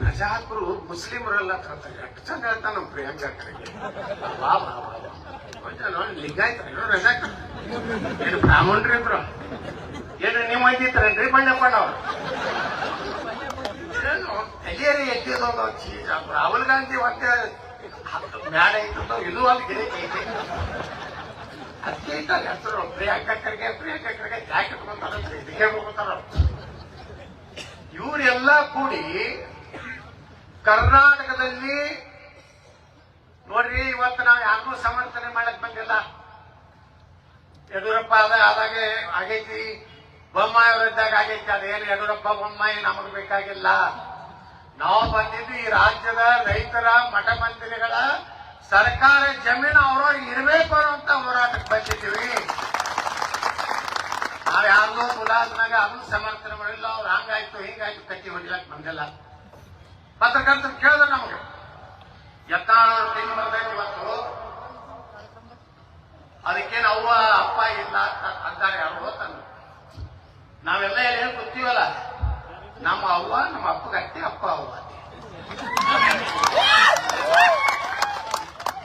ರಜಾಕರು ಮುಸ್ಲಿಮರೆಲ್ಲ ತರ್ತಾರೆ ಎಷ್ಟು ಚಂದ ಹೇಳ್ತಾನ ನಮ್ಮ ಪ್ರಿಯಾಂಕ ನೋಡಿ ಲಿಂಗಾಯ್ತ ರಜಾಕರ್ ಏನು ನಿಮ್ಮ ಅಂದ್ರು? ಏನು ನೀವು ಐತಿದ್ರೇನ್ರಿ ಬಂಡಪ್ಪಣ್ಣ ಅವ್ರು. ಏನು ತಲೆಯರಿ ಎದ್ದಿದೋದು ಚೀಜ. ರಾಹುಲ್ ಗಾಂಧಿ ಮತ್ತೆ ಮ್ಯಾಡ ಐತದೋ ಇದು ಅಲ್ಲಿ ಗಿಡ ಐತಿ ಹೆಸರು ಪ್ರಿಯಾಂಕ ಖರ್ಗೆ. ಪ್ರಿಯಾಂಕ ಖರ್ಗೆ ಜಾಕೆಟ್ ಇಟ್ಕೊಂತಾರ ಇದಕ್ಕೆ ಹೋಗ್ತಾರ ಇವರೆಲ್ಲ ಕೂಡಿ ಕರ್ನಾಟಕದಲ್ಲಿ ನೋಡ್ರಿ, ಇವತ್ತು ನಾವು ಯಾರಿಗೂ ಸಮರ್ಥನೆ ಮಾಡಕ್ ಬಂದಿಲ್ಲ. ಯಡಿಯೂರಪ್ಪ ಅದ ಆದಾಗೆ ಆಗೈತಿ. ಬೊಮ್ಮಾಯಿ ಅವರಿದ್ದಾಗ ಆಗೈತಿ. ಅದೇನು ಯಡಿಯೂರಪ್ಪ, ಬೊಮ್ಮಾಯಿ ನಮಗೆ ಬೇಕಾಗಿಲ್ಲ. ನಾವು ಬಂದಿದ್ದು ಈ ರಾಜ್ಯದ ರೈತರ ಮಠ ಮಂದಿರಗಳ ಸರ್ಕಾರ ಜಮೀನು ಅವ್ರವ್ರಿಗೆ ಇರಬೇಕು ಅನ್ನೋಂತ ಹೋರಾಟಕ್ಕೆ ಬಂದಿದ್ದೀವಿ. ನಾವ್ ಯಾರನ್ನೂ ಮುಲಾಜ್ನಾಗ ಅದನ್ನು ಸಮರ್ಥನೆ ಮಾಡಿಲ್ಲ. ಅವ್ರು ಹಂಗಾಯ್ತು, ಹಿಂಗಾಯ್ತು ಕಟ್ಟಿ ಹೊಡಿಲಕ್ ಬಂದಿಲ್ಲ. ಪತ್ರಕರ್ತರು ಕೇಳಿದ್ರು ನಮಗೆ. ಯತ್ನಾಳ್ ಟೀಮ್ ಬರ್ಬೇಕು ಇವತ್ತು? ಅದಕ್ಕೇನು ಅವ್ವ, ಅಪ್ಪ ಇಲ್ಲ ಅಂತ ಅಂತಾರೆ ಯಾರು ಗೊತ್ತಂದ್ರು ನಾವೆಲ್ಲ ಏನು ಗೊತ್ತೀವಲ್ಲ ನಮ್ಮ ಅವ್ವ, ನಮ್ಮ ಅಪ್ಪಗಟ್ಟಿ ಅಪ್ಪ ಅವ್ವ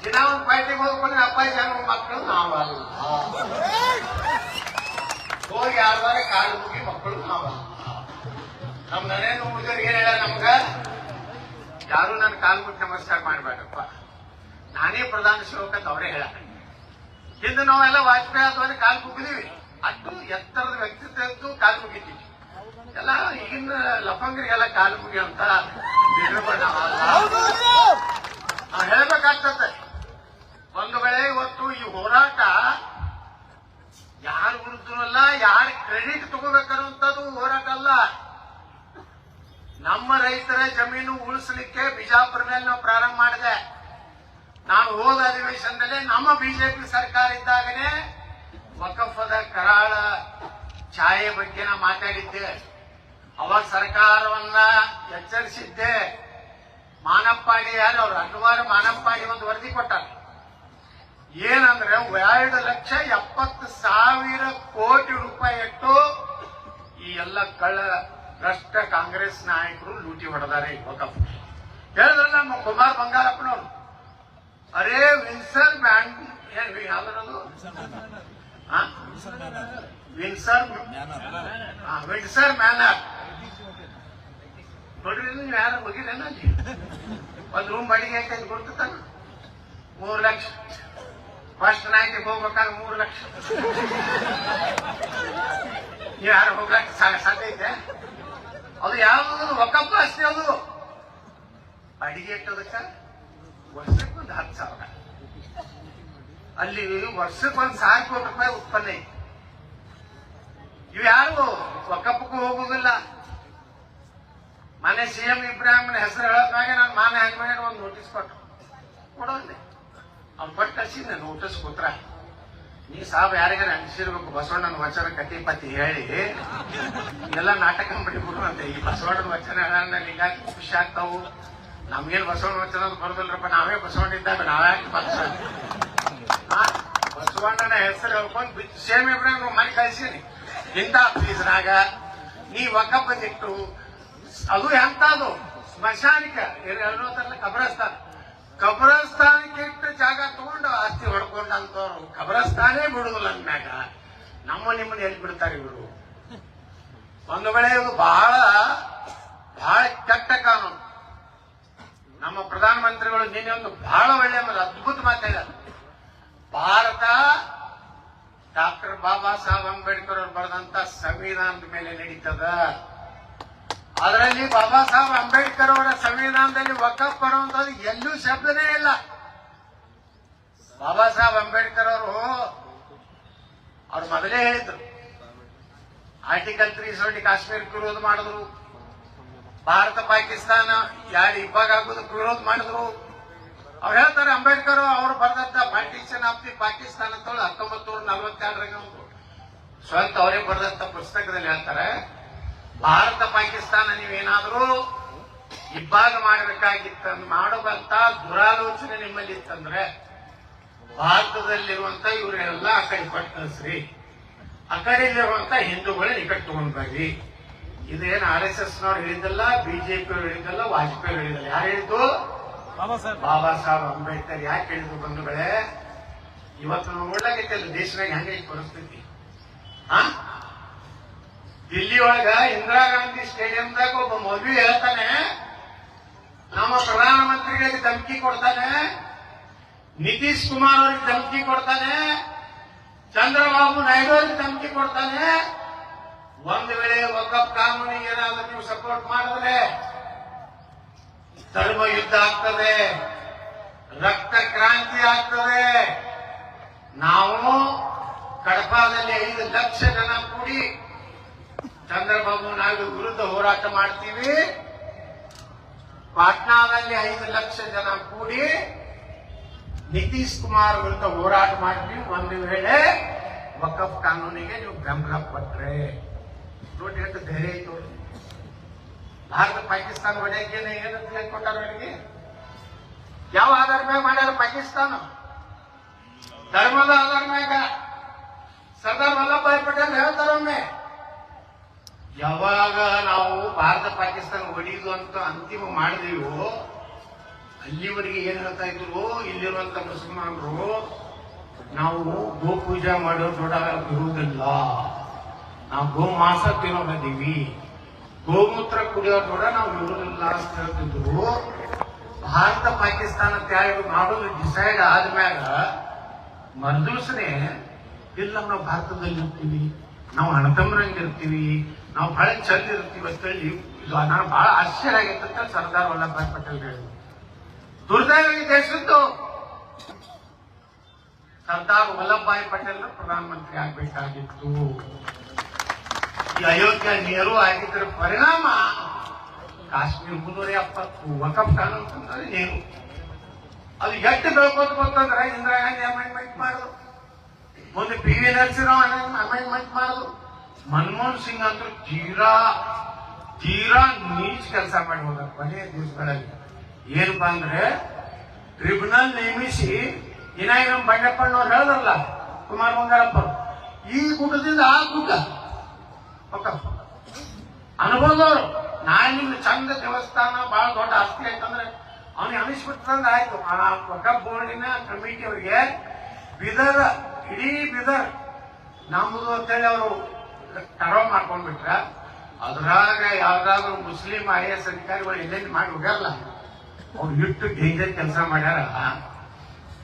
ದಿನ ಒಂದು ಪಾರ್ಟಿಗೆ ಹೋಗ್ಕೊಂಡ್ರೆ ಅಪ್ಪ ಜನ ಮಕ್ಕಳು ನಾವಲ್ಲ. ಹೋಗಿ ಯಾರ್ದಾರ ಕಾಲು ಮುಗಿ ಮಕ್ಕಳು ನಾವಲ್ಲ. ನಮ್ಮ ನರೇಂದ್ರ ಏನ್ ಹೇಳ ನಮ್ಗ? ಯಾರು ನನ್ನ ಕಾಲು ಮುಗಿ ನಮಸ್ಕಾರ ಮಾಡಬೇಡಪ್ಪ. ನಾನೇ ಪ್ರಧಾನ ಸೇವಕ ಅಂತ ಅವರೇ ಹೇಳ ಹಿಂದೆ ನಾವೆಲ್ಲ ವಾಜಪೇಯಿ ಅಥವಾ ಕಾಲು ಮುಗಿದೀವಿ. ಅಷ್ಟು ಎತ್ತರದ ವ್ಯಕ್ತಿತ್ವ ಇದ್ದು ಕಾಲು ಮುಗಿತೀವಿ. ಎಲ್ಲ ಈಗಿನ ಲಫಂಗರಿಗೆಲ್ಲ ಕಾಲು ಮುಗಿ ಅಂತ ನಿರ್ಬಂಧ ನಾವು ಹೇಳ್ಬೇಕಾಗ್ತದೆ. ಒಂದು ವೇಳೆ ಇವತ್ತು ಈ ಹೋರಾಟ ಯಾರ ವಿರುದ್ಧನಲ್ಲ ಯಾರ ಕ್ರೆಡಿಟ್ ತಗೋಬೇಕನ್ನುವಂಥದ್ದು ಹೋರಾಟ ಅಲ್ಲ. ನಮ್ಮ ರೈತರ ಜಮೀನು ಉಳಿಸಲಿಕ್ಕೆ ಬಿಜಾಪುರದಲ್ಲಿ ನಾವು ಪ್ರಾರಂಭ ಮಾಡಿದೆ. ನಾನು ಹೋದ ಅಧಿವೇಶನದಲ್ಲಿ ನಮ್ಮ ಬಿಜೆಪಿ ಸರ್ಕಾರ ಇದ್ದಾಗಲೇ ವಕಫದ ಕರಾಳ ಛಾಯೆ ಬಗ್ಗೆ ನಾ ಮಾತಾಡಿದ್ದೆ. ಅವಾಗ ಸರ್ಕಾರವನ್ನ ಎಚ್ಚರಿಸಿದ್ದೆ. ಮಾನಪ್ಪಾಡಿ ಯಾರು? ಅವ್ರು ಅನ್ವಾರ ಮಾನಪ್ಪಾಡಿ ಒಂದು ವರದಿ ಕೊಟ್ಟಾರ. ಏನಂದ್ರೆ ಎರಡು ಲಕ್ಷ ಎಪ್ಪತ್ತು ಸಾವಿರ ಕೋಟಿ ರೂಪಾಯಿ ಇಟ್ಟು ಈ ಎಲ್ಲ ಕಳ್ಳ ಭ್ರಷ್ಟ ಕಾಂಗ್ರೆಸ್ ನಾಯಕರು ಲೂಟಿ ಹೊಡೆದಾರೆ ವಕಫ್ ಹೇಳಿದ್ರೆ ನಮ್ಮ ಕುಮಾರ್ ಬಂಗಾರಪ್ಪನವರು ಅರೇ ವಿನ್ಸರ್ ಬ್ಯಾಂಡ್ ಏನ್ ಯಾವ್ದು ವಿನ್ಸರ್ ಆ, ವಿನ್ಸರ್ ಮ್ಯಾನರ್ ನೋಡ್ರಿ ನೀವು ಯಾರು ಹೋಗಿಲ್ಲ ಅಲ್ಲಿ ಒಂದ್ ರೂಮ್ ಬಾಡಿಗೆ ಯಾಕೆ ಕೊಡ್ತಾನ ಮೂರು ಲಕ್ಷ ಫಸ್ಟ್ ನೈಟಿಗೆ ಹೋಗ್ಬೇಕಾದ್ರೆ ಮೂರು ಲಕ್ಷ ನೀವು ಯಾರು ಹೋಗ್ಲಕ್ಕ ಯಾವುದು ಒಕ್ಕಪ್ಪ ಅಷ್ಟೇ ಅದು. ಅಡಿಗೆ ಇಟ್ಟದಕ್ಕ ವರ್ಷಕ್ಕೆ ಒಂದು ಹತ್ತು ಸಾವಿರ. ಅಲ್ಲಿ ವರ್ಷಕ್ಕೆ ಒಂದು ಸಾವಿರ ಕೋಟಿ ರೂಪಾಯಿ ಉತ್ಪನ್ನ ಇವು ಯಾರು? ಒಕ್ಕಪ್ಪಕ್ಕೂ ಹೋಗುದಿಲ್ಲ. ಮನೆ ಸಿ ಸಿಎಂ ಇಬ್ರಾಹಿಂನ ಹೆಸರು ಹೇಳೋದ್ರಾಗ ನಾನು ಮಾನ ಹೆಂಗ್ ಒಂದು ನೋಟಿಸ್ ಕೊಟ್ಟು. ಕೊಡೋದಿಲ್ಲ. ಅವ್ನು ಕಳ್ಸಿದ್ದೆ ನೋಟಿಸ್ ಕೂತ್ರ ನೀ ಸಾಬ್ ಯಾರಿಗಾರ ಅನ್ಸಿರ್ಬೇಕು, ಬಸವಣ್ಣನ ವಚನ ಕತಿ ಪತಿ ಹೇಳಿ. ಎಲ್ಲ ನಾಟಕ ಬಿಟ್ಬಿಡು ಅಂತ ಈ ಬಸವಣ್ಣನ ವಚನ ಹಿಂಗಾಗಿ ಖುಷಿ ಆಗ್ತಾವು? ನಮ್ಗೇನು ಬಸವಣ್ಣ ವಚನ ಅಂತ ಬರೋದಿಲ್ರಪ್ಪ ನಾವೇ ಬಸವಣ್ಣ ಇದ್ದಾಗ ನಾವ್ಯಾಕೆ ಬಸವಣ್ಣ? ಬಸವಣ್ಣನ ಹೆಸರು ಹೇಳ್ಕೊಂಡು ಸೇಮ್ ಇಬ್ರಾಹಿಂ ಮನೆ ಕಳಿಸೀನಿ. ಇಂಥ ಫೀಸ್ನಾಗ ನೀ ಒಕ್ಕ ಬಂದಿಟ್ಟು ಅದು ಎಂತದು? ಸ್ಮಶಾನಿಕ. ಹೇಳೋದಲ್ಲ ಕಬ್ರಸ್ತಾನ. ಕಬ್ರಸ್ತಾನಕ್ಕೆ ಇಟ್ಟು ಜಾಗ ತಗೊಂಡು ಆಸ್ತಿ ಹೊಡ್ಕೊಂಡಂತವ್ರು ಕಬ್ರಸ್ತಾನೇ ಬಿಡುದಿಲ್ಲ ಅಂದಾಗ ನಮ್ಮ ನಿಮ್ಮನ್ನ ಎಲ್ಲಿ ಬಿಡ್ತಾರೆ ಇವರು? ಒಂದು ವೇಳೆ ಇದು ಬಹಳ ಬಹಳ ಕೆಟ್ಟ ಕಾನೂನು. ನಮ್ಮ ಪ್ರಧಾನಮಂತ್ರಿಗಳು ನಿನ್ನೆ ಒಂದು ಬಹಳ ಒಳ್ಳೆಯ ಅದ್ಭುತ ಮಾತಾಡ ಭಾರತ ಡಾಕ್ಟರ್ ಬಾಬಾ ಸಾಹೇಬ್ ಅಂಬೇಡ್ಕರ್ ಅವರು ಬರೆದಂತ ಸಂವಿಧಾನದ ಮೇಲೆ ನಡೀತದ? ಅದರಲ್ಲಿ ಬಾಬಾ ಸಾಹೇಬ್ ಅಂಬೇಡ್ಕರ್ ಅವರ ಸಂವಿಧಾನದಲ್ಲಿ ವಕಫ್ ಬರುವಂತದ್ದು ಎಲ್ಲೂ ಶಬ್ದನೇ ಇಲ್ಲ. ಬಾಬಾ ಸಾಹೇಬ್ ಅಂಬೇಡ್ಕರ್ ಅವರು ಅವ್ರು ಮೊದಲೇ ಹೇಳಿದ್ರು. ಆರ್ಟಿಕಲ್ ತ್ರೀ ಸೆವೆಂಟಿ ಕಾಶ್ಮೀರಕ್ಕೆ ವಿರೋಧ ಮಾಡಿದ್ರು. ಭಾರತ, ಪಾಕಿಸ್ತಾನ ಯಾರು ಇಬ್ಬಾಗ ಆಗೋದಕ್ಕೆ ವಿರೋಧ ಮಾಡಿದ್ರು. ಅವ್ರು ಹೇಳ್ತಾರೆ ಅಂಬೇಡ್ಕರ್ ಅವರು ಬರೆದಂತ ಪಾರ್ಟಿಷನ್ ಆಫ್ ದಿ ಪಾಕಿಸ್ತಾನ ಅಂತ ಹತ್ತೊಂಬತ್ತು ನೂರ ನಲವತ್ತೆರಡರಾಗ ಸ್ವಂತ ಅವರೇ ಬರೆದಂತ ಪುಸ್ತಕದಲ್ಲಿ ಹೇಳ್ತಾರೆ. ಭಾರತ ಪಾಕಿಸ್ತಾನ ನೀವೇನಾದರೂ ಇಬ್ಬಾಗ ಮಾಡಬೇಕಾಗಿತ್ತ ಮಾಡಬಂತ ದುರಾಲೋಚನೆ ನಿಮ್ಮಲ್ಲಿ ಇತ್ತಂದ್ರೆ ಭಾರತದಲ್ಲಿರುವಂತ ಇವರೆಲ್ಲ ಆ ಕಡೆ ಕೊಟ್ಟು ಕಳಿಸ್ರಿ ಆ ಕಡೆಯಲ್ಲಿರುವಂತ ಹಿಂದೂಗಳನ್ನ ನಿಕಟ್ ಕಡೆ ತಗೊಂಡ್ ಬರ್ರಿ. ಇದೇನು ಆರ್ ಎಸ್ ಎಸ್ ನವ್ರು ಹೇಳಿದ್ದಲ್ಲ ಬಿಜೆಪಿ ಹೇಳಿದ್ದಲ್ಲ ವಾಜಪೇಯಿ ಹೇಳಿದ್ದಲ್ಲ. ಯಾರು ಹೇಳಿದ್ದು? ಬಾಬಾ ಸಾಹೇಬ್. ಬಾಬಾ ಸಾಹೇಬ್ ಅಂಬೇಡ್ಕರ್. ಯಾಕೆ ಹೇಳಿದ್ರು ಬಂಧುಗಳೇ? ಇವತ್ತು ನಾವು ಅಲ್ಲಿ ದೇಶದಾಗ ಹೆಂಗೈತಿ ಪರಿಸ್ಥಿತಿ? ಆ ದಿಲ್ಲಿ ಒಳಗ ಇಂದಿರಾ ಗಾಂಧಿ ಸ್ಟೇಡಿಯಂದಾಗ ಒಬ್ಬ ಮದುವೆ ಹೇಳ್ತಾನೆ. ನಮ್ಮ ಪ್ರಧಾನಮಂತ್ರಿಗಳಿಗೆ ಧಮಕಿ ಕೊಡ್ತಾನೆ. ನಿತೀಶ್ ಕುಮಾರ್ ಅವರಿಗೆ ಧಮಕಿ ಕೊಡ್ತಾನೆ. ಚಂದ್ರಬಾಬು ನಾಯ್ಡು ಅವರಿಗೆ ಧಮಕಿ ಕೊಡ್ತಾನೆ. ಒಂದು ವೇಳೆ ವಕಪ್ ಕಾನೂನಿಗೆ ಏನಾದ್ರೂ ನೀವು ಸಪೋರ್ಟ್ ಮಾಡಿದ್ರೆ ಧರ್ಮ ಯುದ್ಧ ಆಗ್ತದೆ. ರಕ್ತ ಕ್ರಾಂತಿ ಆಗ್ತದೆ. ನಾವು ಕಡಪಾದಲ್ಲಿ ಐದು ಲಕ್ಷ ಜನ ಕೂಡಿ ಚಂದ್ರಬಾಬು ನಾಯ್ಡು ವಿರುದ್ಧ ಹೋರಾಟ ಮಾಡ್ತೀವಿ. ಪಾಟ್ನಾದಲ್ಲಿ ಐದು ಲಕ್ಷ ಜನ ಕೂಡಿ ನಿತೀಶ್ ಕುಮಾರ್ ವಿರುದ್ಧ ಹೋರಾಟ ಮಾಡ್ತೀವಿ. ಒಂದು ವೇಳೆ ವಕಫ್ ಕಾನೂನಿಗೆ ನೀವು ಬೆಂಬಲ ಕೊಟ್ರೆ. ನೋಡಿ ಎಷ್ಟು ಧೈರ್ಯ ಇತ್ತು ಭಾರತ ಪಾಕಿಸ್ತಾನ ಹೊಡೆಯಕ್ಕೆ ಏನು ಹೇಳ್ಕೊಟ್ಟಾರ ಕೊಟ್ಟಾರ ಅವರಿಗೆ ಯಾವ ಆಧಾರ ಮ್ಯಾಗ ಮಾಡ್ಯಾರ ಪಾಕಿಸ್ತಾನ? ಧರ್ಮದ ಆಧಾರ ಮ್ಯಾಗ. ಸರ್ದಾರ್ ವಲ್ಲಭಾಯ್ ಪಟೇಲ್ ಹೇಳ್ತಾರ ಒಮ್ಮೆ. ಯಾವಾಗ ನಾವು ಭಾರತ ಪಾಕಿಸ್ತಾನ ಒಡೆಯುವುದು ಅಂತ ಅಂತಿಮ ಮಾಡಿದೀವೋ, ಅಲ್ಲಿವರೆಗೆ ಏನ್ ಹೇಳ್ತಾ ಇದ್ರು? ಇಲ್ಲಿರುವಂತ ಮುಸಲ್ಮಾನರು, ನಾವು ಗೋ ಪೂಜಾ ಮಾಡೋ ದೊಡ್ಡ ಇರುವುದಿಲ್ಲ ನಾವು ಗೋ ಮಾಸ ತಿನ್ನೋದಿದ್ದೀವಿ ಗೋಮೂತ್ರ ಕುಡಿಯೋ ದೊಡ್ಡ ನಾವು ಇರುವುದಿಲ್ಲ ಅಂತ ಹೇಳ್ತಿದ್ರು. ಭಾರತ ಪಾಕಿಸ್ತಾನ ತ್ಯಾಗ ಮಾಡೋದು ಡಿಸೈಡ್ ಆದ್ಮ್ಯಾಗ ಮರುದಿವ್ಸನೆ, ಇಲ್ಲ ನಾವು ಭಾರತದಲ್ಲಿ ಇರ್ತೀವಿ, ನಾವು ಇರ್ತೀವಿ ನಾವು ಬಹಳ ಚಂದ ಇರ್ತೀವಿ ಅಂತೇಳಿ ಇದು ನಾನು ಬಹಳ ಆಶ್ಚರ್ಯ ಆಗೈತೆ ಸರ್ದಾರ್ ವಲ್ಲಭಾಯ್ ಪಟೇಲ್ ಹೇಳಿದ್ರು. ದುರ್ದೈವ ಈ ದೇಶದ್ದು. ಸರ್ದಾರ್ ವಲ್ಲಭಭಾಯ್ ಪಟೇಲ್ ಪ್ರಧಾನಮಂತ್ರಿ ಆಗ್ಬೇಕಾಗಿತ್ತು. ಈ ಅಯೋಧ್ಯ ನೆಹರು ಆಗಿದ್ದರ ಪರಿಣಾಮ ಕಾಶ್ಮೀರ ಮುನ್ನೂರ ಎಪ್ಪತ್ತು ವಕಫ್ ಕಾನೂನು ಅಂತಂದ್ರೆ ನೆಹರು. ಅದು ಎಷ್ಟು ಬೆಳ್ಕೋದು ಗೊತ್ತಂದ್ರೆ ಇಂದಿರಾ ಗಾಂಧಿ ಅಮೆಂಡ್ಮೆಂಟ್ ಮಾಡಿದ್ರು ಮುಂದೆ ಪಿ ವಿ ನರಸಿಂಹರಾವ್ ಅಮೆಂಡ್ಮೆಂಟ್ ಮಾಡಿದ್ರು ಮನಮೋಹನ್ ಸಿಂಗ್ ಅಂತೂ ತೀರಾ ತೀರಾ ನೀಚ್ ಕೆಲಸ ಮಾಡಿ ಹೋದ ಕೊನೆಯ ದಿವಸಗಳಲ್ಲಿ ಏನಪ್ಪಾ ಅಂದ್ರೆ ಟ್ರಿಬ್ಯುನಲ್ ನೇಮಿಸಿ ಏನಾಗಿ ನಮ್ಮ ಬಂಡೆಪ್ಪಣ್ಣವ್ರು ಹೇಳಿದ್ರಲ್ಲ, ಕುಮಾರ್ ಬಂಗಾರಪ್ಪ ಈ ಕೂಟದಿಂದ ಆ ಕೂಟ. ಅನುಭವದವರು. ನಾನು ನಿಮ್ಗೆ ಚಂದ ದೇವಸ್ಥಾನ ಬಹಳ ದೊಡ್ಡ ಆಸ್ತಿ ಆಯ್ತಂದ್ರೆ, ಅವನಿಗೆ ಅನಿಸ್ಬಿಟ್ಟಂದ್ರೆ ಆಯ್ತು. ಆ ಕೊಟ್ಟ ಬೋರ್ಡಿನ ಕಮಿಟಿ ಅವರಿಗೆ, ಬಿದರ್, ಇಡೀ ಬಿದರ್ ನಮ್ಮದು ಅಂತೇಳಿ ಅವರು ಟರೋ ಮಾಡ್ಕೊಂಡ್ಬಿಟ್ರ ಅದ್ರಾಗ ಯಾವ್ದಾದ್ರು ಮುಸ್ಲಿಂ ಐ ಎಸ್ ಅಧಿಕಾರಿಗಳು ಎಲ್ಲೆಲ್ಲಿ ಮಾಡಿ ಹೋಗ್ಯಾರಲ್ಲ, ಅವ್ರು ಇಟ್ಟು ಡೇಂಜರ್ ಕೆಲಸ ಮಾಡ್ಯಾರ.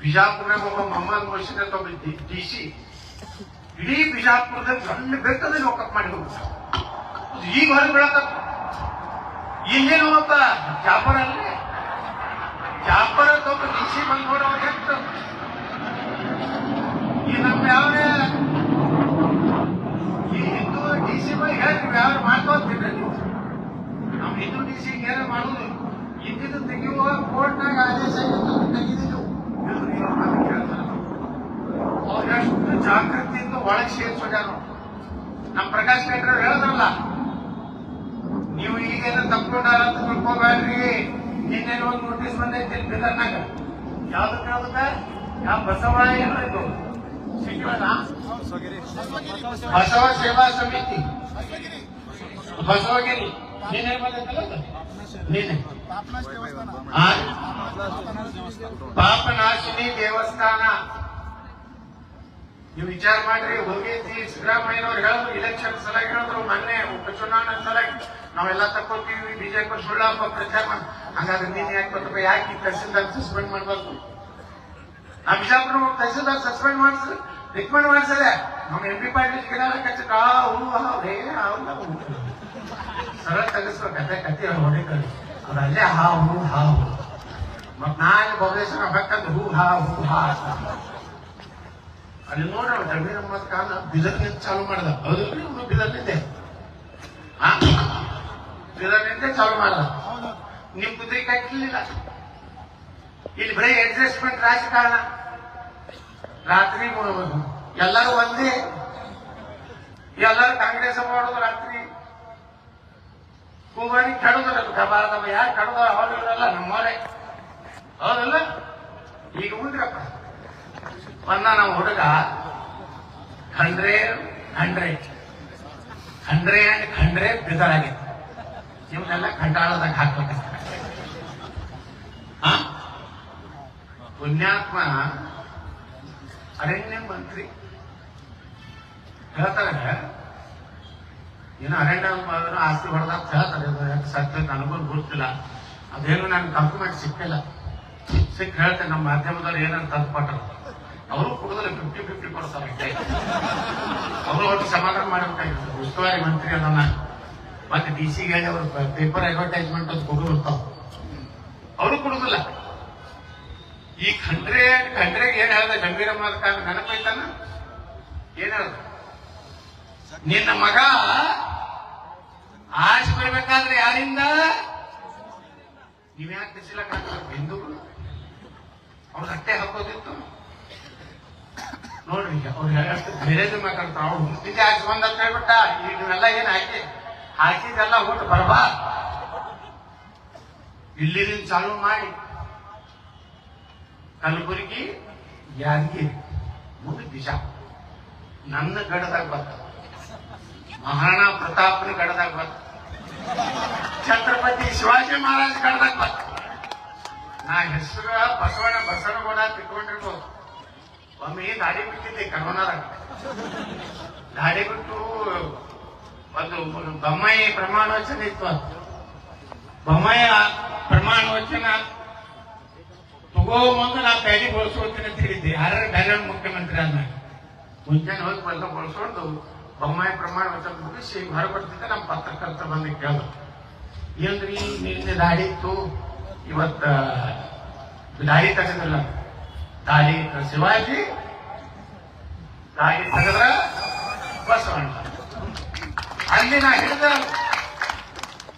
ಬಿಜಾಪುರ ಒಬ್ಬ ಮೊಹಮ್ಮದ್ ಮುರ್ಷಿದ್ ಅಂತ ಒಬ್ಬ ಡಿ ಸಿ, ಇಡೀ ಬಿಜಾಪುರದಲ್ಲಿ ಸಣ್ಣ ಬೆಟ್ಟದ ಲೋಕಪ್ ಮಾಡಿ ಹೋಗ್ಬಿಟ್ಟು ಈಗ ಹೊರಗೆ ಬೀಳತ್ತ ಇಲ್ಲೇನು ಒಬ್ಬ ಜಾಪರ್ ಅಲ್ಲಿ ಜಾಪರ್ ಅಂತ ಒಬ್ಬ ಡಿ ಸಿ ಬಂದ್ ನೋಡೋ ಈ ನಮ್ಮ ಯಾವೇ ಈ ಹಿಂದೂ ಡಿ ಸಿ ಹೇಳ್ತೀವಿ ಯಾರು ಮಾಡ್ಕೋತೀರಿ ನೀವು? ನಮ್ಮ ಹಿಂದೂ ಡಿ ಸಿ ಏನಾರ ಮಾಡೋದು? ಇದ್ದಿದ್ದು ತೆಗೆಯುವ ಕೋರ್ಟ್ನಾಗ ಆದೇಶ ತೆಗೆದಿದ್ದು. ಅವ್ರು ಎಷ್ಟು ಜಾಗೃತಿಯಿಂದ ಒಳಗೆ ಸೇರ್ಸೋಗ್ಯಾರ ನಮ್ಮ ಪ್ರಕಾಶ್ ಬೇಟ್ರೆ ಹೇಳಿದ್ರಲ್ಲ, ನೀವು ಈಗೇನು ತಪ್ಪಿಕೊಂಡಾರ ಅಂತ ತಿಳ್ಕೊಬೇಡ್ರಿ. ನಿನ್ನೆ ಒಂದು ನೋಟಿಸ್ ಬಂದೈತಿ ಬಿದರ್ನಾಗ? ಯಾವ್ದಕ್ಕೆ ಯಾವ್ದಕ್ಕ ಯಾವ ಬಸವ ಏನೋ? ಬಸವ ಸೇವಾ ಸಮಿತಿ. ಬಸವಗಿರಿ ನೀನೇ? ಪಾಪನಾಶಿನಿ ದೇವಸ್ಥಾನ. ನೀವು ವಿಚಾರ ಮಾಡ್ರಿ ಹೋಗಿದ್ದಿ ಸಿದ್ದರಾಮಯ್ಯನವ್ರು ಹೇಳಿದ್ರು ಇಲೆಕ್ಷನ್ ಸಲ ಹೇಳಿದ್ರು, ಮೊನ್ನೆ ಉಪಚುನಾವಣೆ ಸಲ ನಾವೆಲ್ಲ ತಕ್ಕೋತೀವಿ, ಬಿಜೆಪಿ ಸುಳ್ಳಪ್ಪ ಪ್ರಚಾರ ಹಂಗಾದ್ರೆ ನೀನ್ ಯಾಕೆ ಗೊತ್ತಪ್ಪ ಯಾಕೆ ತಹಸೀಲ್ದಾರ್ ಸಸ್ಪೆಂಡ್ ಮಾಡ್ಬಾರ್ದು? ಬಿಜಾಪುರ ತಹಸೀಲ್ದಾರ್ ಸಸ್ಪೆಂಡ್ ಮಾಡಿಸ್ ರಿಕಮೆಂಡ್ ಮಾಡಿಸದೆ ನಮ್ಮ ಎಂ ಪಿ ಪಾಟೀಲ್ ಗಿಡ ಕಚ್ಚಿಟ್ಟು ಆ ಹೂ ಹೇ. ಸರಳ ತಗಸ್ರ ಕತೆ ಕತೆ ಹೊಡಿತಾರೆ ಅದು ಅಲ್ಲೇ ಹಾ ಹೂ ಹಾ ಹೂ. ಮತ್ ನಾಯಿ ಬೋಧೇಶ್ವರ ಬೇಕಂದ್ರೆ ಹೂ ಹಾ ಹೂ ಹಾ ಅಂತ. ಅಲ್ಲಿ ನೋಡ್ರಿ ಜಮೀರ್ ಅಹಮದ್ ಖಾನ್ ಬಿದರ್ನಿಂದ ಚಾಲು ಮಾಡ್ದ. ಹೌದಿಲ್ರಿ ಇವನು ಬಿದರ್ನಿಂದೆ? ಬಿದರ್ನಿಂದ ಚಾಲು ಮಾಡ್ದ. ನಿಮ್ ಬುದ್ಧಿ ಕಟ್ಟಲಿಲ್ಲ ಇಲ್ಲಿ ಬರೀ ಅಡ್ಜಸ್ಟ್ಮೆಂಟ್ ರಾಜಕಾರಣ ರಾತ್ರಿ ಎಲ್ಲರೂ ಒಂದೇ. ಎಲ್ಲರೂ ಕಾಂಗ್ರೆಸ್ ಮಾಡೋದು ರಾತ್ರಿ. ಕೂಬಾನಿ ಕಡದ್ರಲ್ಲ ಕಬಾರದವ ಯಾರು ಕಡದ ಅವ್ರು ಇವರಲ್ಲ ನಮ್ಮವರೇ. ಹೌದಲ್ಲ? ಈಗ ಉಂದ್ರಪ್ಪ. ಬಂದ ನಾವು ಹುಡುಗ, ಖಂಡ್ರೆ ಖಂಡ್ರೆ. ಖಂಡ್ರೆ ಅಂಡ್ ಖಂಡ್ರೆ ಬಿದರಾಗೈತೆ ಇವನ್ನೆಲ್ಲ ಕಂಟಾಳದಾಗ ಹಾಕ್ಬೇಕು? ಪುಣ್ಯಾತ್ಮ ಅರಣ್ಯ ಮಂತ್ರಿ. ಹೇಳ್ತಾರೆ ಏನು ಅರಣ್ಯ ಮಾಡಿದ್ರು ಆಸ್ತಿ ಹೊಡೆದಾಗ ಹೇಳ್ತಾರೆ ಅದು ಯಾಕೆ ಸತ್ಯ ನನಗೂ ಗೊತ್ತಿಲ್ಲ. ಅದೇನು ನನ್ಗೆ ಡಾಕ್ಯುಮೆಂಟ್ ಸಿಕ್ಕಿಲ್ಲ. ಸಿಕ್ಕ ಹೇಳ್ತೇನೆ ನಮ್ಮ ಮಾಧ್ಯಮದವ್ರು ಏನಂತ ತಂದ್ಕೊಟ್ಟರು ಅವರು ಕುಡಿದ್ರೆ ಫಿಫ್ಟಿ ಫಿಫ್ಟಿ ಕೊಡ್ತಾರೆ ಅವರು ಒಟ್ಟು ಸಮಾಧಾನ ಮಾಡಬೇಕಾಗಿತ್ತು ಉಸ್ತುವಾರಿ ಮಂತ್ರಿ ಅದನ್ನ. ಮತ್ತೆ ಡಿ ಸಿ ಅವರು ಪೇಪರ್ ಅಡ್ವರ್ಟೈಸ್ಮೆಂಟ್ ಅಂತ ಕೊಡು ಬರ್ತಾವ ಅವರು. ಕೊಡುದಿಲ್ಲ. ಈ ಖಂಡ್ರೆ ಖಂಡ್ರೆಗೆ ಏನ್ ಹೇಳ್ದೆ? ಗಂಭೀರ ಮಾತಾಡ ನೆನಪೈತಾನ? ಏನ್ ಹೇಳ್ದ? ನಿನ್ನ ಮಗ ಆಶೆ ಬರ್ಬೇಕಾದ್ರೆ ಯಾರಿಂದ? ನೀವ್ಯಾಕೆ ಬಿಸಿಲಕ್ಕ ಹಿಂದೂಗಳು ಅವ್ರ ಅಟ್ಟೆ ಹಾಕೋದಿತ್ತು. ನೋಡ್ರಿ ಅವ್ರು ಎಷ್ಟು ಧೈರ್ಯದ ಮಾತಾಡ್ತಾರ. ಅವ್ರು ಹುಟ್ಟಿದ್ದೆ ಹಾಕಿ ಬಂದ ಹೇಳ್ಬಿಟ್ಟ ಈಗ ನೀವೆಲ್ಲ ಏನ್ ಹಾಕಿ ಹಾಕಿದೆಲ್ಲ ಹೋಗಿ ಬರ್ಬಾ? ಇಲ್ಲಿದಿಂದ ಚಾಲು ಮಾಡಿ. ಕಲಬುರಗಿ ಯಾದಗಿರಿ. ಮುಂದೆ ದಿಶಾ ನನ್ನ ಗಡದಾಗ ಬತ್ತ ಮಹಾರಾಣಾ ಪ್ರತಾಪನ ಗಡದಾಗ ಬತ್ತ ಛತ್ರಪತಿ ಶಿವಾಜಿ ಮಹಾರಾಜ್ ಗಡದಾಗ ಬತ್ತ ನಾ ಹೆಸರು ಬಸವಣ್ಣ ಬಸವನಗೌಡ ತಿಳ್ಕೊಂಡಿರ್ಬೋದು ಒಮ್ಮೆ ದಾಡಿ ಬಿಟ್ಟಿದ್ದೆ ಕರೋನಾದಾಗ ದಾಡಿ ಬಿಟ್ಟು ಒಂದು ಬೊಮ್ಮಾಯಿ ಪ್ರಮಾಣ ವಚನ ಇತ್ತು ಅದು. ಬೊಮ್ಮಾಯಿ ಆ ಪ್ರಮಾಣ ವಚನ ತಗೋ ಮುಂದೆ ನಾ ಕೈಲಿ ಬಳಸ್ಕೊಳ್ತೀನಿ ಅಂತ ಹೇಳಿದ್ದೆ ಯಾರು ಬೇರೆ ಮುಖ್ಯಮಂತ್ರಿ ಅನ್ನ ಮುಂಜಾನೆ ಹೋಗಿ ಬಂದ ಬಳಸ್ಕೊಂಡು ಬೊಮ್ಮಾಯಿ ಪ್ರಮಾಣ ವಚನ ಮುಗಿಸಿ ಹೊರಬರ್ತಿದ್ದ ನಮ್ಮ ಪತ್ರಕರ್ತ ಬಂದು ಕೇಳಿದ್ರು ಏನ್ರಿ ನಿನ್ನೆ ದಾಳಿ ಇತ್ತು? ಇವತ್ತ ದಾಳಿ ತೆಗೆದಿಲ್ಲ ದಾಳಿ ಶಿವಾಜಿ? ದಾಳಿ ತೆಗೆದ್ರ ಬಸವಣ್ಣ. ಅಲ್ಲಿ ನಾ ಹೇಳಿದ,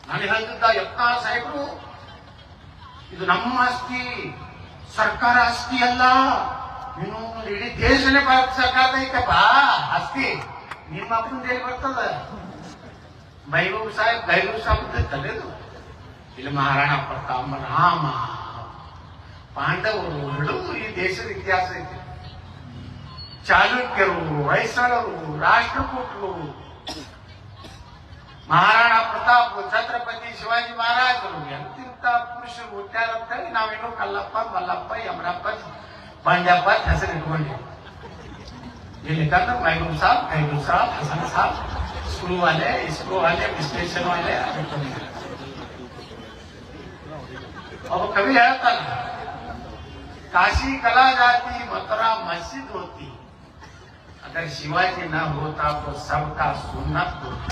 ನಾನು ಹೇಳ್ತಿದ್ದ ಯತ್ನಾ ಸಾಹೇಬರು, ಇದು ನಮ್ಮ ಆಸ್ತಿ, ಸರ್ಕಾರ ಆಸ್ತಿ ಅಲ್ಲ. ಇನ್ನು ಇಡೀ ದೇಶನೇ ಭಾರತ ಸರ್ಕಾರದ ಐತಪ್ಪ, ಆಸ್ತಿ. ನಿಮ್ಮ ಅಪ್ಪನ ಬರ್ತದ? ಮೈಬೂಬ್ ಸಾಹೇಬ್, ಗೈಬೂಬ್ ಸಾಹೇಬ್ ತಲೆದು ಇಲ್ಲಿ ಮಹಾರಾಣಾ ಪ್ರತಾಪ ರಾಮ, ಪಾಂಡವರು, ಎರಡೂ ಈ ದೇಶದ ಇತಿಹಾಸ ಐತಿ ಚಾಲುಕ್ಯರು, ಹೊಯ್ಸಳರು, ರಾಷ್ಟ್ರಕೂಟರು, ಮಹಾರಾಣಾ ಪ್ರತಾಪ್, ಛತ್ರಪತಿ ಶಿವಾಜಿ ಮಹಾರಾಜರು ಎಂತಿಂತ ಪುರುಷರು ಹುಟ್ಟ್ಯಾರ ಅಂತ ಹೇಳಿ ನಾವಿನ್ನೂ ಕಲ್ಲಪ್ಪ ಮಲ್ಲಪ್ಪ ಯಮರಪ್ಪ ಬಂಡಪ್ಪ ಹೆಸರು ಇಟ್ಕೊಂಡಿವಿ ಇಲ್ಲಿ ಕಂದ್ರೆ ಮೈಗೂಮ್ ಸಾಬ್ ಕೈಗೂಮ್ ಸಾಬ್ ಹಸನ್ ಸಾಬ್ ಸ್ಕ್ರೂ ವಾಲೆ ಇಸ್ರೋ ವಾಲೆ ವಿಶ್ಲೇಷನ್ ವಾಲೆ ಒಬ್ಬ ಕವಿ ಹೇಳ್ತಾನ काशी कला जाती मथुरा मस्जिद होती अगर शिवाजी न होता तो सबका सुन्नत होता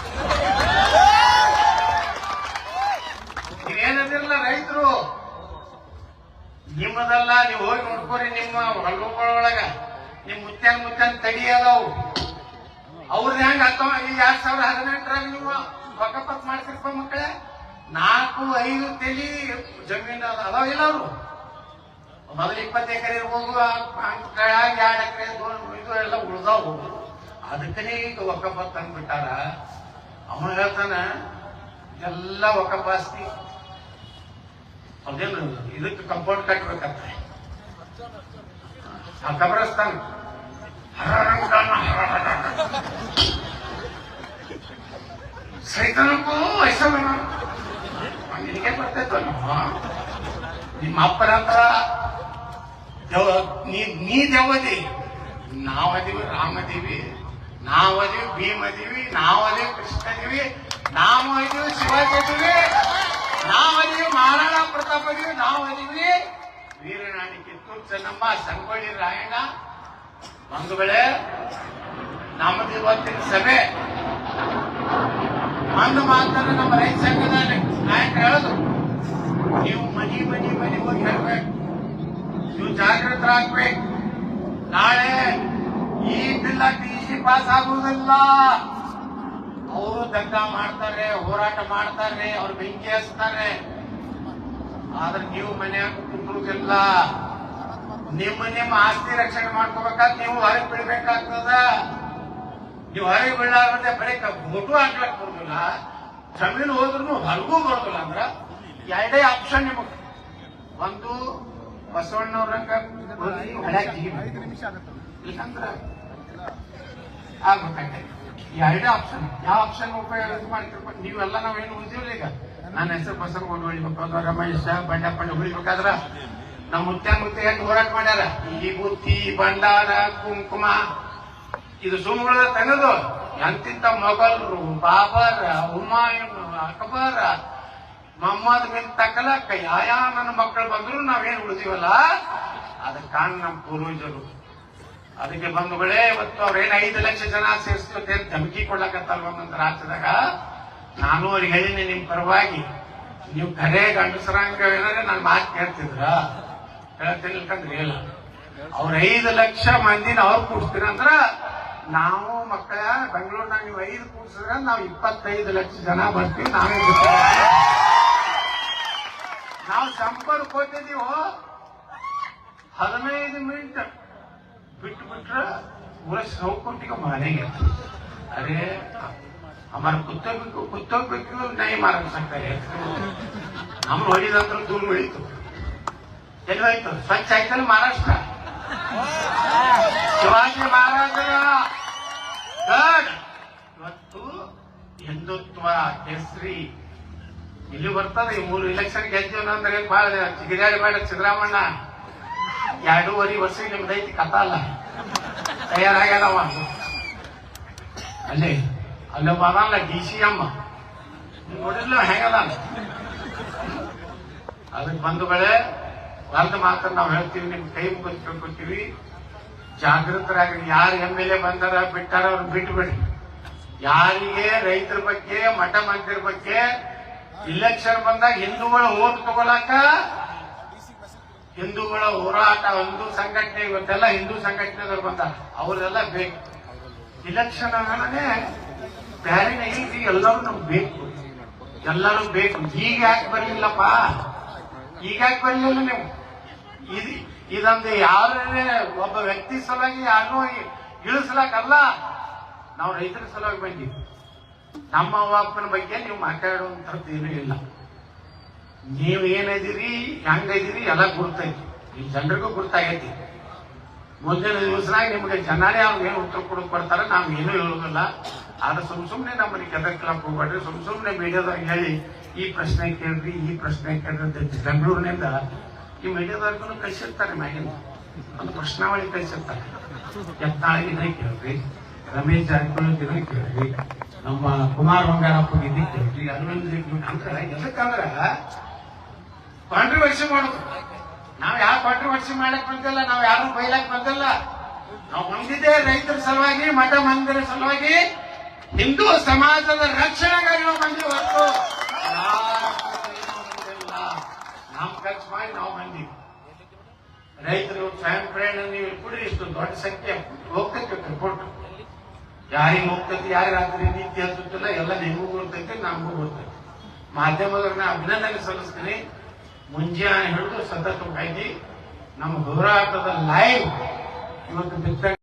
ನೀವೇನದಿರಲ್ಲ ರೈತರು ನಿಮ್ಮದಲ್ಲ ನೀವು ಹೋಗಿ ನೋಡ್ಕೋರಿ ನಿಮ್ಮ ಹೊಲಗಳೊಳಗ ನಿಮ್ ಮುತ್ಯಾನ್ ಮುತ್ಯಾನ್ ತಡಿ ಅದಾವು ಅವ್ರದ್ದು ಹೆಂಗ ಹತ್ತವ ಈ ಎರಡ್ ಸಾವಿರದ ಹದಿನೆಂಟರಾಗ ನೀವು ಪಕ್ಕಪಕ್ ಮಾಡ್ತಿರ್ಪ ಮಕ್ಕಳೇ? ನಾಲ್ಕು, ಐದು ತೆಲಿ ಜಮೀನು ಅದಾವ ಇಲ್ಲ ಅವರು? ಮೊದಲು ಇಪ್ಪತ್ತು ಎಕರೆ ಇರ್ಬೋದು ಕೆಳಗೆ ಎರಡು ಎಕರೆ ಇದು ಎಲ್ಲ ಉಳ್ದಾವು. ಅದಕ್ಕನೇ ಈಗ ಒಕ್ಕಪ್ಪ ತಂದ್ಬಿಟ್ಟಾರ? ಅವನು ಹೇಳ್ತಾನ, ಎಲ್ಲ ಒಕ್ಕಪ್ಪ ಆಸ್ತಿ ಅದೇನು, ಇದಕ್ಕೆ ಕಂಪೌಂಡ್ ಕಟ್ಬೇಕಂತ. ಕಬ್ರಸ್ತಾನ. ಸೈತನಕ್ಕೂ ವಯಸ್ಸವನ ನಿನಗೆ ಬರ್ತೈತೋ ನಮ್ಮ ಅಪ್ಪನ ಹತ್ರ ನೀ ದೇವದಿ ನಾವದೀವಿ ರಾಮದೇವಿ ನಾವದೀವಿ ಭೀಮದೇವಿ ನಾವದೀವಿ ಕೃಷ್ಣದೇವಿ ನಾವದೀವಿ ಶಿವಾಜೀವಿ ನಾವದೀವಿ ಮಹಾರಾಣಾ ಪ್ರತಾಪದೇವಿ ನಾವದೀವಿ ವೀರನಾಡಿ ಕಿತ್ತೂರು ಚೆನ್ನಮ್ಮ, ಸಂಗೊಳ್ಳಿ ರಾಯಣ್ಣ. ಮಂಗಬಳೆ ನಮ್ಮದು ಇವತ್ತಿನ ಸಭೆ. ಒಂದು ಮಾತನ್ನು ನಮ್ಮ ರೈತ ಸಂಘದ ನಾಯಕರು ಹೇಳೋದು. ನೀವು ಮನಿ ಮನಿ ಮನಿ ಹೋಗಿ ಹೇಳ್ಬೇಕು. ನೀವು ಜಾಗೃತರಾಗ್ಬೇಕು ನಾಳೆ ಈ ಬಿಲ್ಲ ಟಿ ಪಾಸ್ ಆಗುವುದಿಲ್ಲ. ಅವರು ದಗ್ಗ ಮಾಡ್ತಾರೆ, ಹೋರಾಟ ಮಾಡ್ತಾರೆ, ಅವ್ರು ಬೆಂಕಿ ಹಚ್ತಾರೆ. ಆದ್ರೆ ನೀವು ಮನ್ಯಾಗ ಕುಂದ್ರುದಿಲ್ಲ. ನಿಮ್ಮ ನಿಮ್ಮ ಆಸ್ತಿ ರಕ್ಷಣೆ ಮಾಡ್ಕೋಬೇಕಾದ್ ನೀವು ಹೊರಗೆ ಬಿಡ್ಬೇಕಾಗ್ತದ ನೀವು ಹೊರಗೆ ಬೀಳಾರ್ದೆ ಬರೀ ಫೋಟೋ ಹಾಕ್ಲಕ್ ಬರುದಿಲ್ಲ. ಜಮೀನು ಹೋದ್ರು ಹೊರಗೂ ಬರೋದಿಲ್ಲ ಅಂದ್ರ ಎರಡೇ ಆಪ್ಷನ್ ನಿಮಗೆ. ಒಂದು ಬಸವಣ್ಣವ್ರಂಗ ಇಲ್ಲಂದ್ರ ಆಗ್ಬೇಕಾಗ್ತೈತಿ ಎರಡೇ ಆಪ್ಷನ್ ಯಾವ ಆಪ್ಷನ್ ಉಪಯೋಗ ಮಾಡ್ತಿರ್ಬೇಕು ನೀವೆಲ್ಲ ನಾವೇನು ಉಳಿದಿಲ್ಲ ಈಗ ನನ್ನ ಹೆಸರು ಬಸವಗೌಡ ಉಳಿಬೇಕು ರಮೇಶ ಬಂಡಪ್ಪ ಉಳಿಬೇಕಾದ್ರ ನಮ್ಮ ಮುತ್ಯ ಹೆಂಗ್ ಹೋರಾಟ ಮಾಡ್ಯಾರ? ಈ ಬುತ್ತಿ ಭಂಡಾರ, ಕುಂಕುಮ. ಇದು ಸುಮ್ಮಗಳ ತನದು ಎಂತಿಂತ ಮೊಘಲ್ರು, ಬಾಬರ್, ಹುಮಾಯೂನ್, ಅಕ್ಬರ್ ಮಮ್ಮದ್ ಬಿನ್ ತಕಲಕ್ ಯಾ ನನ್ನ ಮಕ್ಕಳು ಬಂದ್ರು ನಾವೇನ್ ಉಳಿದೀವಲ್ಲ? ಅದಕ್ಕೆ ಕಾರಣ ನಮ್ಮ ಪೂರ್ವಜರು. ಅದಕ್ಕೆ ಬಂಧುಗಳೇ, ಇವತ್ತು ಅವ್ರೇನ್ ಐದು ಲಕ್ಷ ಜನ ಸೇರಿಸ್ತೀವಿ ಅಂತ ಧಮಕಿ ಕೊಡ್ಲಕತ್ತಲ್ವ ಒಂದೊಂದು ರಾಜ್ಯದಾಗ ನಾನು ಅವ್ರಿಗೆ ಹೇಳಿನಿ ನಿಮ್ ಪರವಾಗಿ. ನೀವು ಕರೆ ಗಂಡಸರಾಂಗ ಏನಾದ್ರೆ ನಾನು ಮಾತು ಕೇಳ್ತಿದ್ರ? ಹೇಳ್ತೀನಿ ಇಲ್ಲ ಅವ್ರ ಐದು ಲಕ್ಷ ಮಂದಿನ ಅವ್ರು ಕೂಡ್ಸ್ತೀರ ಅಂದ್ರ ನಾವು ಮಕ್ಕಳ, ಬೆಂಗಳೂರಿನಾಗ ನೀವು ಐದು ಕೂಡ್ಸಿದ್ರ ನಾವು ಇಪ್ಪತ್ತೈದು ಲಕ್ಷ ಜನ ಬರ್ತೀವಿ, ನಾವೇ. ನಾವು ಸಂಪರ್ಕ ಕೊಟ್ಟಿದ್ದೀವೋ ಹದಿನೈದು ಮಿನಿಟ್ ಬಿಟ್ಟು ಬಿಟ್ರೆ ಪೂರ ಸೌಕುಂಟಿಗೆ ಮನೆಗೆ ಅರೆ ಹಮಾರ ಕುತ್ತೋಗ್ಬೇಕು ಕುತ್ತೋಗ್ಬೇಕು, ನೈ ಮಾರಕ್ ಸಕ್ತಾರೆ ನಮ್ಗೆ ಹೊಡಿದಂದ್ರೆ ದೂರ ಉಳಿತು ಎಲ್ಲಿ ಹೋಯ್ತು ಸ್ವಚ್ಛ ಆಯ್ತಲ್ಲ ಮಹಾರಾಷ್ಟ್ರ? ಶಿವಾಜಿ ಮಹಾರಾಜರ ಗಡ್ ಇವತ್ತು ಹಿಂದುತ್ವ ಕೇಸರಿ. ಇಲ್ಲಿ ಬರ್ತದೆ ಈ ಮೂರು ಇಲೆಕ್ಷನ್ ಗೆದ್ದೀವಿ ಅಂದ್ರೆ ಬಹಳ ಜಿಗಿದಾಡಿ ಬೇಡ ಸಿದ್ದರಾಮಣ್ಣ ಎರಡೂವರೆ ವರ್ಷ ನಿಮ್ದೈತಿ ಕಥಾ ಅಲ್ಲ. ತಯಾರಾಗ್ಯಾನವ. ಅಲ್ಲೇ ಅಲ್ಲೇ ಬರಲ್ಲ ಡಿ ಸಿ ಎಂ. ನೋಡಿಲ್ಲ ಹೆಂಗದ ಅದಕ್ಕೆ ಬಂಧುಗಳೇ ಒಂದು ಮಾತನ್ನ ನಾವು ಹೇಳ್ತೀವಿ, ನಿಮ್ ಕೈ ಮುಗಿದು ಕೇಳ್ಕೊತೀವಿ. ಜಾಗೃತರಾಗಿ, ಯಾರು ಎಂ ಎಲ್ ಎ ಬಂದಾರ ಬಿಟ್ಟಾರ ಅವ್ರು ಬಿಟ್ಬಿಡಿ. ಯಾರಿಗೆ ರೈತರ ಬಗ್ಗೆ, ಮಠ ಮಂದಿರ ಬಗ್ಗೆ ಇಲೆಕ್ಷನ್ ಬಂದಾಗ ಹಿಂದೂಗಳ ಓಟ್ ತಗೊಳಕ ಹಿಂದೂಗಳ ಹೋರಾಟ ಹಿಂದೂ ಸಂಘಟನೆ, ಇವತ್ತೆಲ್ಲ ಹಿಂದೂ ಸಂಘಟನೆದವ್ರು ಬಂದಾರ. ಅವರೆಲ್ಲ ಬೇಕು. ಇಲೆಕ್ಷನ್ ಅನ್ನೋದೇ ಬ್ಯಾರಿನ ಈಗ ಎಲ್ಲರೂ ನಮ್ಗೆ ಬೇಕು. ಎಲ್ಲರೂ ಬೇಕು. ಈಗ ಯಾಕೆ ಬರಲಿಲ್ಲಪ್ಪ? ಈಗ ಯಾಕೆ ಬರಲಿಲ್ಲ ನೀವು? ಇದು ಇದೊಂದು ಯಾರೇ ಒಬ್ಬ ವ್ಯಕ್ತಿ ಸಲುವಾಗಿ ಯಾರನ್ನೂ ಇಳಿಸ್ಲಾಕಲ್ಲ. ನಾವು ರೈತರ ಸಲುವಾಗಿ ಬಂದಿದ್ವಿ ನಮ್ಮ ಅಪ್ಪನ ಬಗ್ಗೆ ನೀವು ಮಾತಾಡುವಂಥದ್ದು ಏನೂ ಇಲ್ಲ. ನೀವು ಏನಿದ್ದೀರಿ ಹೆಂಗೈದಿರಿ ಎಲ್ಲ ಗುರ್ತೈತಿ. ಈ ಜನರಿಗೂ ಗುರ್ತಾಗೈತಿ. ಮುಂದಿನ ದಿವಸನಾಗ ನಿಮಗೆ ಜನರೇ ಅವ್ರು ಏನು ಉತ್ತರ ಕೊಡಕ್ ಬರ್ತಾರೆ, ನಾವು ಏನೂ ಹೇಳೋದಿಲ್ಲ. ಆದ್ರೆ ಸುಮ್ ಸುಮ್ನೆ ನಮ್ಮನ್ನ ಕೆದಕ್ಲಕ್ ಹೋಗ್ಬೇಡ್ರಿ. ಸುಮ್ ಸುಮ್ನೆ ಮೀಡಿಯಾದವ್ರಿಗೆ ಹೇಳಿ, ಈ ಪ್ರಶ್ನೆ ಕೇಳ್ರಿ, ಈ ಪ್ರಶ್ನೆ ಕೇಳ್ರಿ ಅಂತ ಬೆಂಗಳೂರಿನಿಂದ ಈ ಮೀಡಿಯಾದವ್ರಿಗೂ ಕಳಿಸಿರ್ತಾರೆ ಮ್ಯಾಗಿಂದ ಒಂದು ಪ್ರಶ್ನಾವಳಿ ಕಳಿಸಿರ್ತಾರೆ ಯತ್ನಾಳಿಗೆ ದಿನ ಕೇಳ್ರಿ, ರಮೇಶ್ ಜಾರಕಿಹೊಳಿ ದಿನ ಕೇಳ್ರಿ, ನಮ್ಮ ಕುಮಾರ್ ಬಂಗಾರಪ್ಪ ದಿನ ಕೇಳ್ರಿ, ಅರವಿಂದ್ ಅಂದ್ರೆ ಎದಕ್ಕಂದ್ರ ಕಾಂಟ್ರವರ್ಸಿ ಮಾಡೋದು. ನಾವ್ ಯಾವ ಕಾಂಟ್ರವರ್ಸಿ ಮಾಡಕ್ ಬಂದಿಲ್ಲ, ನಾವ್ ಯಾರು ಬೈಲಕ್ ಬಂದಿಲ್ಲ. ನಾವು ಬಂದಿದ್ದೆ ರೈತರ ಸಲುವಾಗಿ, ಮಠ ಮಂದಿರ ಸಲುವಾಗಿ ಹಿಂದೂ ಸಮಾಜದ ರಕ್ಷಣೆಗಾಗಿ ನಾವು ಬಂದಿವಿ ಯಾರಕ್ಕೂ ಏನೂ ಬಂದಿಲ್ಲ. ನಾವ್ ಖರ್ಚು ಮಾಡಿ ನಾವು ಮಂದಿ ರೈತರು ಸ್ವಯಂ ಪ್ರೇರಣೆ ನೀವು ಕೊಡಿ ಇಷ್ಟು ದೊಡ್ಡ ಸಂಖ್ಯೆ ಹೋಗ್ತೈತಿ ರಿಪೋರ್ಟ್ ಯಾರಿಗೆ ಹೋಗ್ತೈತಿ, ಯಾರಿಗೆ ರಾತ್ರಿ ನೀತಿ ಹತ್ತುತ್ತಿಲ್ಲ ಎಲ್ಲ ನಿಮಗೂ ಗೊತ್ತೈತಿ, ನಮಗೂ ಗೊತ್ತೈತಿ. ಮಾಧ್ಯಮದವ್ರನ್ನ ಅಭಿನಂದನೆ ಸಲ್ಲಿಸ್ತೀನಿ. ಮುಂಜಾನೆ ಹಿಡಿದು ಸತತವಾಗಿ ನಮ್ಮ ಹೋರಾಟದ ಲೈವ್ ಇವತ್ತು ಬಿತ್ತ